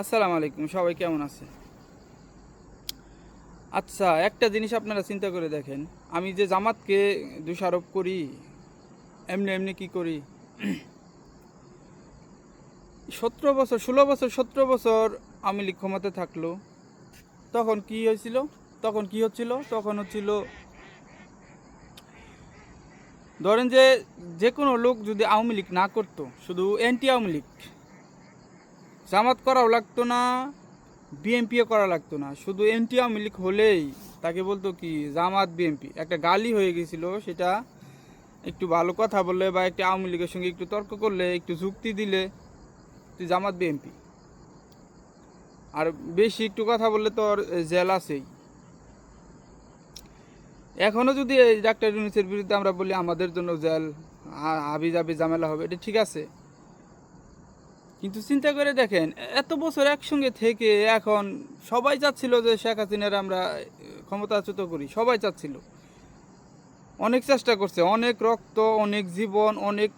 আসসালামু আলাইকুম, সবাই কেমন আছে? আচ্ছা একটা জিনিস আপনারা চিন্তা করে দেখেন। আমি যে জামাতকে দোষারোপ করি, এমনি এমনি কি করি? সতেরো বছর, ষোলো বছর, সতেরো বছর আমি লীগ থাকল। তখন কি হয়েছিল? তখন কি হচ্ছিল? তখন হচ্ছিল, ধরেন যে যে কোনো লোক যদি আওয়ামী লীগ না করতো, শুধু অ্যান্টি আওয়ামী লীগ জামাত করাও লাগতো না বিএমপিও করা লাগতো না। শুধু এনটি আওয়ামী লীগ হলেই তাকে বলতো কি, জামাত বিএমপি একটা গালি হয়ে গেছিল, সেটা একটু ভালো কথা বললে বা একটা আওয়ামী লীগের সঙ্গে একটু তর্ক করলে, একটু যুক্তি দিলে তুই জামাত বিএমপি আর বেশি একটু কথা বললে তো আর জেল আছেই। এখনও যদি এই ডাক্তার ইউনিসের বিরুদ্ধে আমরা বলি, আমাদের জন্য জেল হাবি জাবি হবে, এটা ঠিক আছে। কিন্তু চিন্তা করে দেখেন, এত বছর একসঙ্গে থেকে এখন সবাই চাচ্ছিল যে শেখ হাসিনার আমরা ক্ষমতাচ্যুত করি, সবাই চাচ্ছিল। অনেক চেষ্টা করছে, অনেক রক্ত, অনেক জীবন, অনেক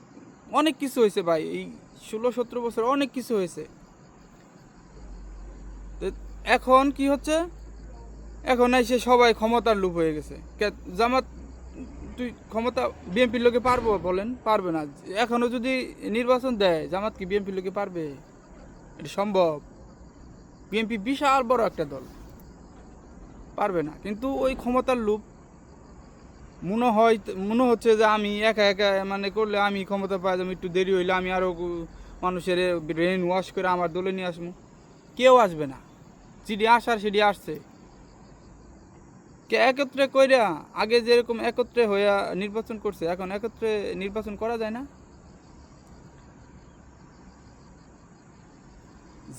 অনেক কিছু হয়েছে ভাই, এই ষোলো সতেরো বছর অনেক কিছু হয়েছে। এখন কি হচ্ছে? এখন এসে সবাই ক্ষমতার লুপ হয়ে গেছে। জামাত তুই ক্ষমতা বিএনপির লোকে পারব বলেন? পারবে না। এখনও যদি নির্বাচন দেয়, জামাত কি বিএনপির লোকে পারবে? এটা সম্ভব। বিএনপি বিশাল বড় একটা দল। পারবে না। কিন্তু ওই ক্ষমতার লুপ মনে হয়, মনে হচ্ছে যে আমি একা একা মানে করলে আমি ক্ষমতা পাই যাব, একটু দেরি হইলে আমি আরও মানুষের ব্রেন ওয়াশ করে আমার দলে নিয়ে আসব। কেউ আসবে না। যেটি আসার সেটি আসছে। কে একত্রে কইরা আগে যেরকম একত্রে হইয়া নির্বাচন করছে, এখন একত্রে নির্বাচন করা যায় না?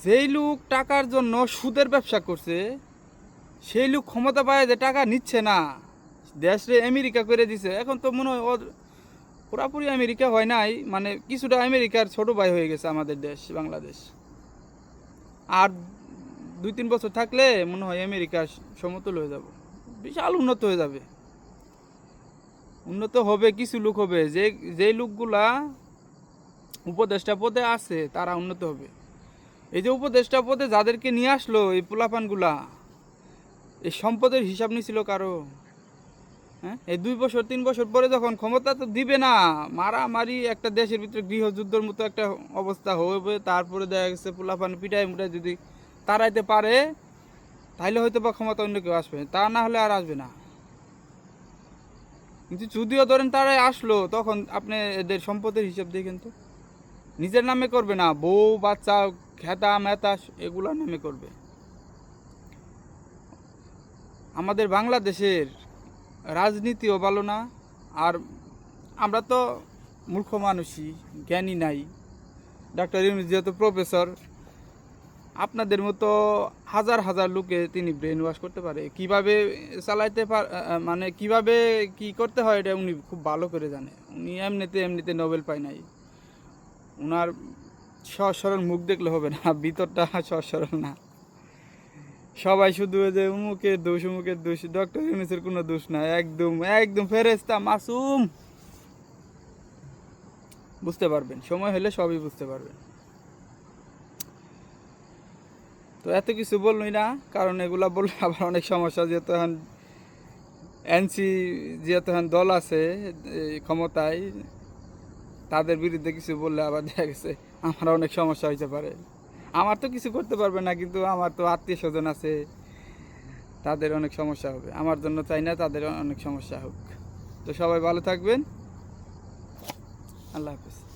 যেই লোক টাকার জন্য সুদের ব্যবসা করছে, সেই লোক ক্ষমতা পায় যে টাকা নিচ্ছে না। দেশে আমেরিকা করে দিছে। এখন তো মনে হয় পুরাপুরি আমেরিকা হয় নাই মানে কিছুটা আমেরিকার ছোট ভাই হয়ে গেছে আমাদের দেশ, বাংলাদেশ। আর দুই তিন বছর থাকলে মনে হয় আমেরিকার সমতুল হয়ে যাব। বিশাল উন্নত হয়ে যাবে। উন্নত হবে, কিছু লোক হবে। যে যে লোকগুলা উপদেষ্টা পদে আছে, তারা উন্নত হবে। এই যে উপদেষ্টা পদে যাদেরকে নিয়ে আসলো, এই পোলাপানগুলা, এই সম্পদের হিসাব নিছিল কারও? হ্যাঁ? এই দুই বছর, তিন বছর পরে যখন ক্ষমতা তো দিবে না, মারামারি, একটা দেশের ভিতরে গৃহযুদ্ধের মতো একটা অবস্থা হবে, তারপরে দেখা গেছে পোলাপান পিটাই মুটাই যদি তাড়াইতে পারে তাহলে হয়তো বা ক্ষমতা অন্য কেউ আসবে। তা না হলে আর আসবে না। কিন্তু যদিও ধরেন তারাই আসলো, তখন আপনি এদের সম্পদের হিসাব দেখেন তো নিজের নামে করবে না। বউ, বাচ্চা, খেতা, মেতা, এগুলোর নামে করবে। আমাদের বাংলাদেশের রাজনীতিও ভালো না, আর আমরা তো মূর্খ মানুষই, জ্ঞানী নাই। ডাক্তার ইউনুস যেহেতু প্রফেসর আপনাদের মতো হাজার হাজার লোকে তিনি ব্রেন ওয়াশ করতে পারে। কীভাবে চালাইতে পার মানে কীভাবে কি করতে হয় এটা উনি খুব ভালো করে জানে। উনি এমনিতে এমনিতে নোবেল পায় নাই। সহজ সরল মুখ দেখলে হবে না, ভিতরটা সরল না। সবাই শুধু যে উমুকের দোষ উমুকের দোষ ডক্টর ইউনুসের কোনো দোষ না, একদম একদম ফেরেস্তা মাসুম। বুঝতে পারবেন, সময় হলে সবই বুঝতে পারবেন। তো এত কিছু বললই না, কারণ এগুলা বললে আবার অনেক সমস্যা, যেহেতু এখন এনসি যেহেতু এখন দল আছে ক্ষমতায়, তাদের বিরুদ্ধে কিছু বললে আবার দেখা গেছে আমার অনেক সমস্যা হইতে পারে। আমার তো কিছু করতে পারবে না, কিন্তু আমার তো আত্মীয় স্বজন আছে, তাদের অনেক সমস্যা হবে। আমার জন্য চাই না, তাদের অনেক সমস্যা হোক। তো সবাই ভালো থাকবেন। আল্লাহ হাফিজ।